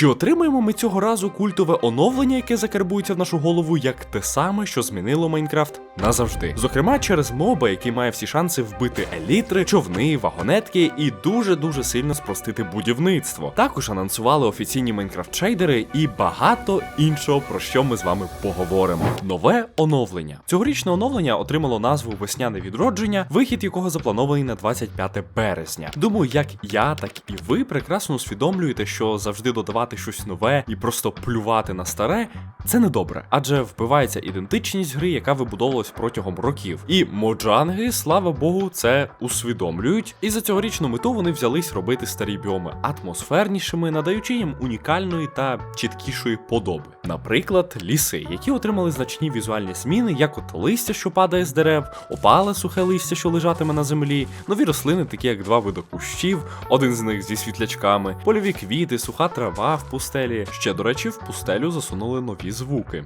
Чи отримаємо ми цього разу культове оновлення, яке закарбується в нашу голову, як те саме, що змінило Майнкрафт назавжди? Зокрема, через моба, який має всі шанси вбити елітри, човни, вагонетки і дуже дуже сильно спростити будівництво. Також анонсували офіційні Майнкрафт шейдери і багато іншого, про що ми з вами поговоримо. Нове оновлення. Цьогорічне оновлення отримало назву Весняне відродження, вихід якого запланований на 25 березня. Думаю, як я, так і ви прекрасно усвідомлюєте, що завжди додавати щось нове і просто плювати на старе це не добре, адже вбивається ідентичність гри, яка вибудовувалась протягом років. І моджанги, слава Богу, це усвідомлюють. І за цьогорічну мету вони взялись робити старі біоми атмосфернішими, надаючи їм унікальної та чіткішої подоби. Наприклад, ліси, які отримали значні візуальні зміни, як от листя, що падає з дерев, опале сухе листя, що лежатиме на землі, нові рослини, такі як два види кущів, один з них зі світлячками, польові квіти, суха трава в пустелі. Ще, до речі, в пустелю засунули нові звуки.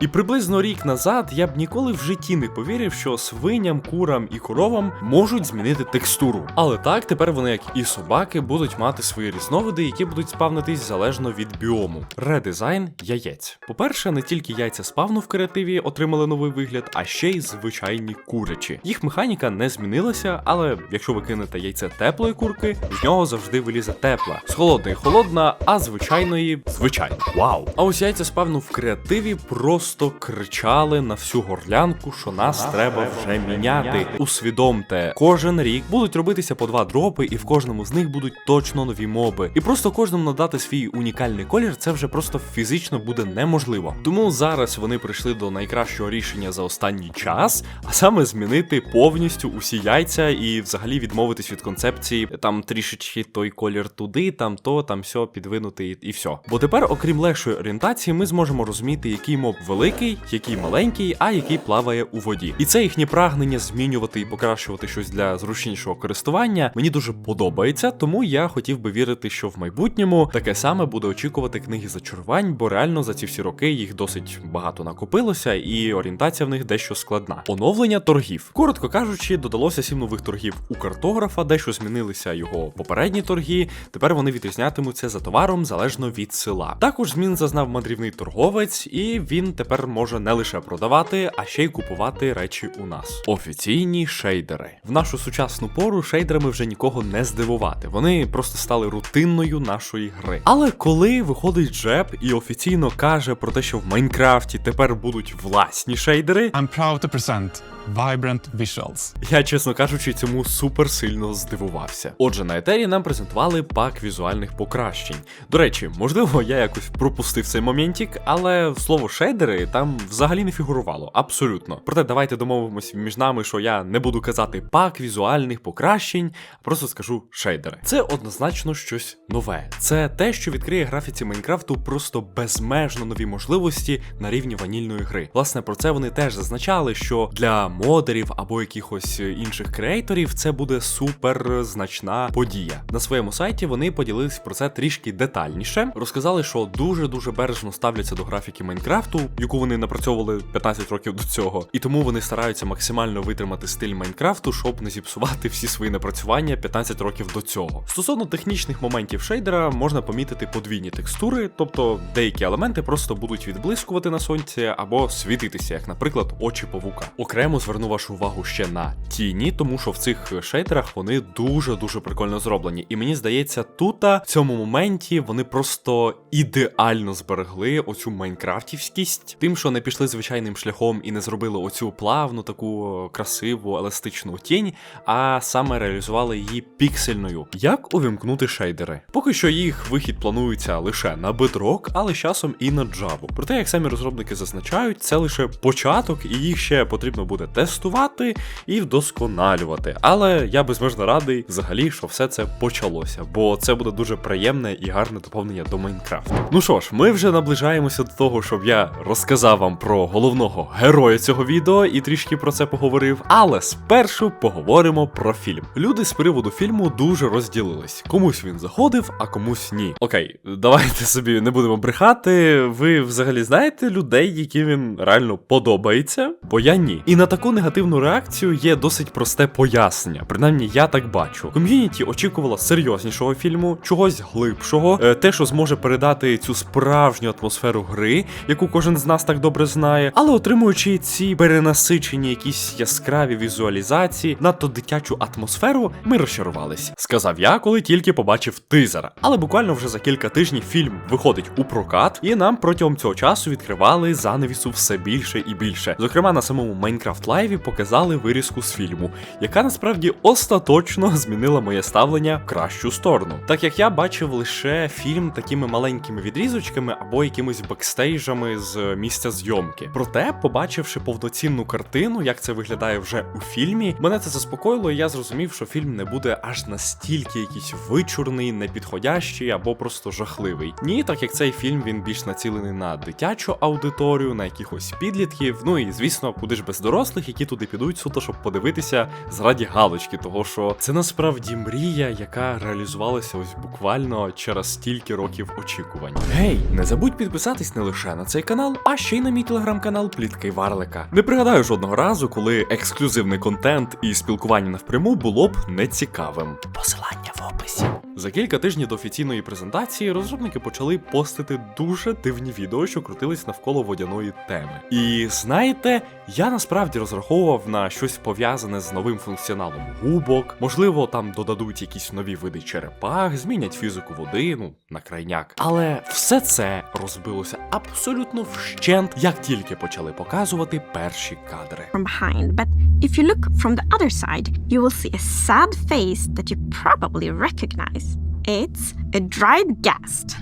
І приблизно рік назад я б ніколи в житті не повірив, що свиням, курам і коровам можуть змінити текстуру. Але так, тепер вони, як і собаки, будуть мати свої різновиди, які будуть спавнитись залежно від біому. Редизайн яєць. По-перше, не тільки яйця спавну в креативі отримали новий вигляд, а ще й звичайні курячі. Їх механіка не змінилася, але якщо ви кинете яйце теплої курки, з нього завжди вилізе тепла. З холодної холодна, а звичайної звичайно. Вау! А ось яйця спавну в креативі просто кричали на всю горлянку, що нас треба вже міняти. Усвідомте, кожен рік будуть робитися по два дропи, і в кожному з них будуть точно нові моби. І просто кожному надати свій унікальний колір, це вже просто фізично буде неможливо. Тому зараз вони прийшли до найкращого рішення за останній час, а саме змінити повністю усі яйця і взагалі відмовитись від концепції там трішечки той колір туди, там то, там все підвинути і, і все. Бо тепер, окрім легшої орієнтації, ми зможемо розуміти, який моб великий, який маленький, а який плаває у воді. І це їхнє прагнення змінювати і покращувати щось для зручнішого користування мені дуже подобається, тому я хотів би вірити, що в майбутньому таке саме буде очікувати книги зачарувань, бо реально за ці всі роки їх досить багато накопилося, і орієнтація в них дещо складна. Оновлення торгів. Коротко кажучи, додалося сім нових торгів у картографа, дещо змінилися його попередні торги. Тепер вони відрізнятимуться за товаром залежно від села. Також змін зазнав мандрівний торговець, і він тепер може не лише продавати, а ще й купувати речі у нас. Офіційні шейдери. В нашу сучасну пору шейдерами вже нікого не здивувати. Вони просто стали рутинною нашої гри. Але коли виходить Джеб і офіційно каже про те, що в Майнкрафті тепер будуть власні шейдери, I'm proud to present Vibrant Visuals. я, чесно кажучи, цьому супер сильно здивувався. Отже, на етері нам презентували пак візуальних покращень. До речі, можливо, я якось пропустив цей моментик, але слово шейдери там взагалі не фігурувало. Абсолютно. Проте давайте домовимося між нами, що я не буду казати пак візуальних покращень, а просто скажу шейдери. Це однозначно щось нове. Це те, що відкриє графіці Майнкрафту просто безмежно нові можливості на рівні ванільної гри. Власне, про це вони теж зазначали, що для модерів або якихось інших креаторів це буде супер значна подія. На своєму сайті вони поділились про це трішки детальніше. Розказали, що дуже дуже бережно ставляться до графіки Майнкрафту, яку вони напрацьовували 15 років до цього, і тому вони стараються максимально витримати стиль Майнкрафту, щоб не зіпсувати всі свої напрацювання 15 років до цього. Стосовно технічних моментів шейдера, можна помітити подвійні текстури, тобто деякі елементи просто будуть відблискувати на сонці або світитися, як, наприклад, очі павука. Окремо зверну вашу увагу ще на тіні, тому що в цих шейдерах вони дуже дуже прикольно зроблені. І мені здається, тут в цьому моменті вони просто ідеально зберегли оцю майнкрафтівськість, тим, що не пішли звичайним шляхом і не зробили оцю плавну, таку красиву, еластичну тінь, а саме реалізували її піксельною. Як увімкнути шейдери? Поки що їх вихід планується лише на Bedrock, але з часом і на Java. Проте, як самі розробники зазначають, це лише початок, і їх ще потрібно буде тестувати і вдосконалювати. Але я безмежно радий взагалі, що все це почалося, бо це буде дуже приємне і гарне доповнення до Майнкрафту. Ну що ж, ми вже наближаємося до того, щоб я розказав вам про головного героя цього відео і трішки про це поговорив. Але спершу поговоримо про фільм. Люди з приводу фільму дуже розділились. Комусь він заходив, а комусь ні. Окей, давайте собі не будемо брехати. Ви взагалі знаєте людей, яким він реально подобається? Бо я ні. І на таку негативну реакцію є досить просте пояснення. Принаймні, я так бачу. Ком'юніті очікувала серйознішого фільму, чогось глибшого, е, те, що зможе передати цю справжню атмосферу гри, яку кожен з нас так добре знає. Але отримуючи ці перенасичені якісь яскраві візуалізації, надто дитячу атмосферу, ми розчарувались. Сказав я, коли тільки побачив тизер. Але буквально вже за кілька тижнів фільм виходить у прокат, і нам протягом цього часу відкривали занавісу все більше і більше. Зокрема, на самому Майнкрафт Лайві показали вирізку з фільму, яка насправді остаточно змінила моє ставлення в кращу сторону. Так як я бачив лише фільм такими маленькими відрізочками або якимись бекстейжами з місця зйомки. Проте, побачивши повноцінну картину, як це виглядає вже у фільмі, мене це заспокоїло, і я зрозумів, що фільм не буде аж настільки якийсь вичурний, непідходящий або просто жахливий. Ні, так як цей фільм він більш націлений на дитячу аудиторію, на якихось підлітків. Ну і звісно, куди ж без дорослих, які туди підуть суто, щоб подивитися заради галочки, того що це насправді мрія, яка реалізувалася ось буквально через стільки років очікувань. Гей, не забудь підписатись не лише на цей канал, а ще й на мій телеграм-канал Плітки Варлика. Не пригадаю жодного разу, коли ексклюзивний контент і спілкування навпряму було б нецікавим. Посилання в описі. За кілька тижнів до офіційної презентації розробники почали постити дуже дивні відео, що крутились навколо водяної теми. І знаєте, я насправді розраховував на щось пов'язане з новим функціоналом губок. Можливо, там додадуть якісь нові види черепах, змінять фізику води, ну на крайняк. Але все це розбилося абсолютно вщент, як тільки почали показувати перші кадри. from behind, but if you look from the other side, you will see a sad face that you probably recognize. It's a dried ghast.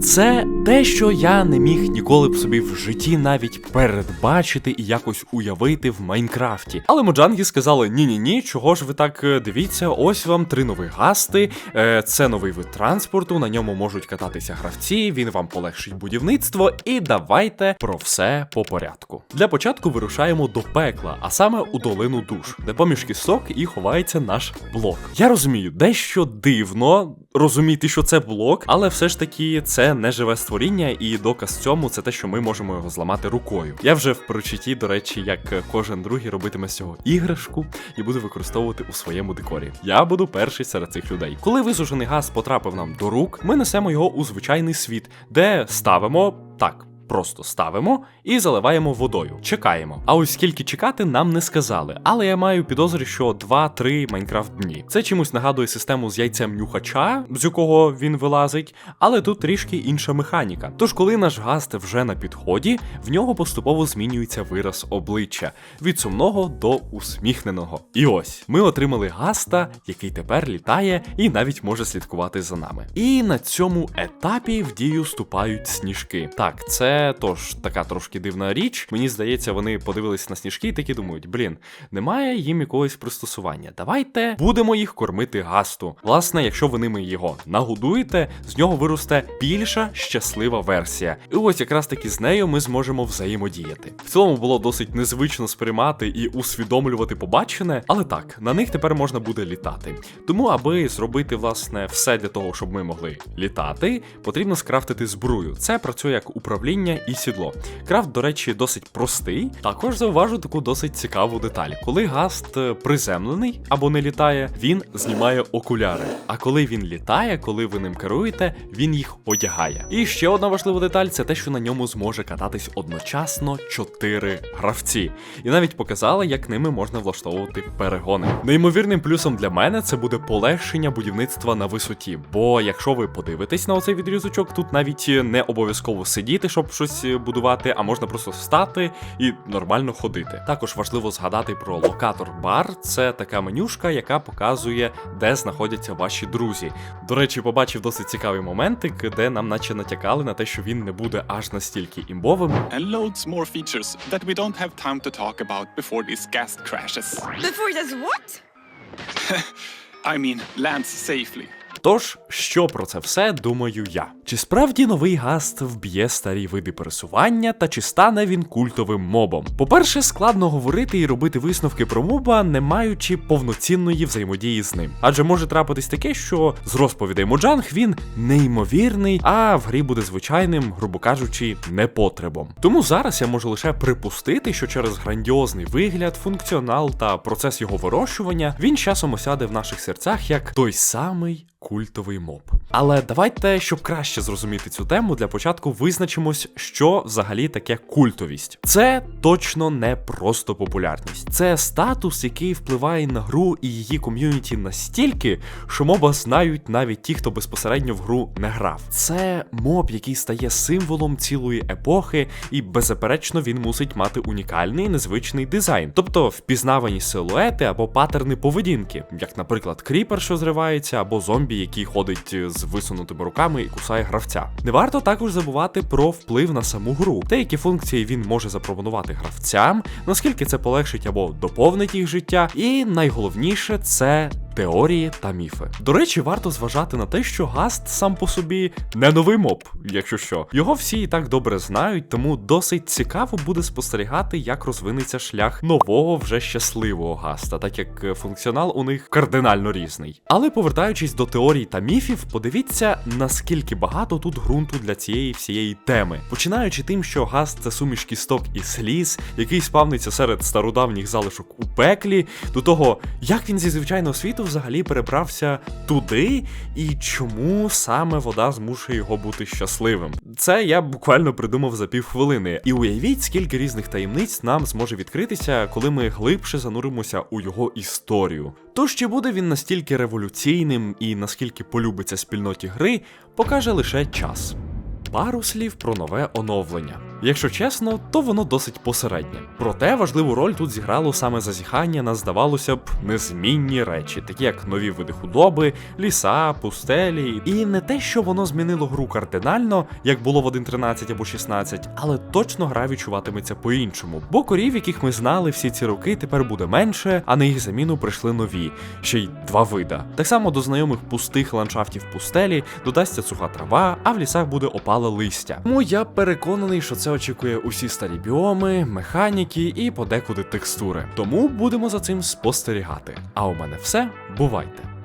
Це те, що я не міг ніколи б собі в житті навіть передбачити і якось уявити в Майнкрафті. Але моджанги сказали: ні ні ні чого ж ви так е, дивіться, ось вам три нові гасти. е, Це новий вид транспорту, на ньому можуть кататися гравці, він вам полегшить будівництво. І давайте про все по порядку. Для початку вирушаємо до пекла, а саме у долину душ, де поміж кісток і ховається наш блок. Я розумію, дещо дивно розуміти, що це блок, але все ж таки це не живе створіння, і доказ цьому це те, що ми можемо його зламати рукою. Я вже в прочитті, до речі, як кожен другий робитиме з цього іграшку і буде використовувати у своєму декорі. Я буду перший серед цих людей. Коли висушений газ потрапив нам до рук, ми несемо його у звичайний світ, де ставимо так. Просто ставимо і заливаємо водою. Чекаємо. А ось скільки чекати нам не сказали. Але я маю підозри, що 2-3 Майнкрафт дні. Це чимось нагадує систему з яйцем нюхача, з якого він вилазить, але тут трішки інша механіка. Тож, коли наш гаст вже на підході, в нього поступово змінюється вираз обличчя від сумного до усміхненого. І ось ми отримали гаста, який тепер літає і навіть може слідкувати за нами. І на цьому етапі в дію вступають сніжки. Так, це тож така трошки дивна річ. Мені здається, вони подивились на сніжки і такі думають: блін, немає їм якогось пристосування. Давайте будемо їх кормити гасту. Власне, якщо ви ними його нагодуєте, з нього виросте більша щаслива версія. І ось якраз таки з нею ми зможемо взаємодіяти. В цілому було досить незвично сприймати і усвідомлювати побачене, але так, на них тепер можна буде літати. Тому, аби зробити власне все для того, щоб ми могли літати, потрібно скрафтити збрую. Це працює як управління і сідло. Крафт, до речі, досить простий. Також зауважу таку досить цікаву деталь. Коли гаст е, приземлений або не літає, він знімає окуляри. А коли він літає, коли ви ним керуєте, він їх одягає. І ще одна важлива деталь це те, що на ньому зможе кататись одночасно чотири гравці. І навіть показали, як ними можна влаштовувати перегони. Неймовірним плюсом для мене це буде полегшення будівництва на висоті. Бо якщо ви подивитесь на оцей відрізочок, тут навіть не обов'язково сидіти, щоб щось будувати, а можна просто встати і нормально ходити. Також важливо згадати про локатор бар. Це така менюшка, яка показує, де знаходяться ваші друзі. До речі, побачив досить цікавий моментик, де нам наче натякали на те, що він не буде аж настільки імбовим. and loads more features that we don't have time to talk about before this gas crashes. Before does what? I mean, lands safely. Тож, що про це все думаю я? Чи справді новий гаст вб'є старі види пересування, та чи стане він культовим мобом? По-перше, складно говорити і робити висновки про моба, не маючи повноцінної взаємодії з ним. Адже може трапитись таке, що з розповідей Моджанг він неймовірний, а в грі буде звичайним, грубо кажучи, непотребом. Тому зараз я можу лише припустити, що через грандіозний вигляд, функціонал та процес його вирощування він часом осяде в наших серцях як той самий культовий моб. Але давайте, щоб краще зрозуміти цю тему, для початку визначимось, що взагалі таке культовість. Це точно не просто популярність, це статус, який впливає на гру і її ком'юніті настільки, що моба знають навіть ті, хто безпосередньо в гру не грав. Це моб, який стає символом цілої епохи, і беззаперечно він мусить мати унікальний незвичний дизайн, тобто впізнавані силуети або паттерни поведінки, як, наприклад, кріпер, що зривається, або зомбі, який ходить з висунутими руками і кусає гравця. Не варто також забувати про вплив на саму гру, те, які функції він може запропонувати гравцям, наскільки це полегшить або доповнить їх життя, і найголовніше це. Теорії та міфи. До речі, варто зважати на те, що Гаст сам по собі не новий моб, якщо що. Його всі і так добре знають, тому досить цікаво буде спостерігати, як розвинеться шлях нового вже щасливого Гаста, так як е, функціонал у них кардинально різний. Але повертаючись до теорій та міфів, подивіться, наскільки багато тут ґрунту для цієї всієї теми. Починаючи тим, що Гаст це суміш кісток і сліз, який спавниться серед стародавніх залишок у пеклі, до того, як він зі звичайного світу взагалі перебрався туди, і чому саме вода змушує його бути щасливим. Це я буквально придумав за півхвилини. І уявіть, скільки різних таємниць нам зможе відкритися, коли ми глибше зануримося у його історію. Тож чи буде він настільки революційним і наскільки полюбиться спільноті гри, покаже лише час. Пару слів про нове оновлення. Якщо чесно, то воно досить посереднє. Проте важливу роль тут зіграло саме зазіхання на, здавалося б, незмінні речі, такі як нові види худоби, ліса, пустелі. І не те, що воно змінило гру кардинально, як було в 1.13 або 16, але точно гра відчуватиметься по-іншому. Бо корів, яких ми знали всі ці роки, тепер буде менше, а на їх заміну прийшли нові, ще й два вида. Так само до знайомих пустих ландшафтів пустелі додасться суха трава, а в лісах буде опале листя. Тому я переконаний, що це очікує усі старі біоми, механіки і подекуди текстури. Тому будемо за цим спостерігати. А у мене все. Бувайте!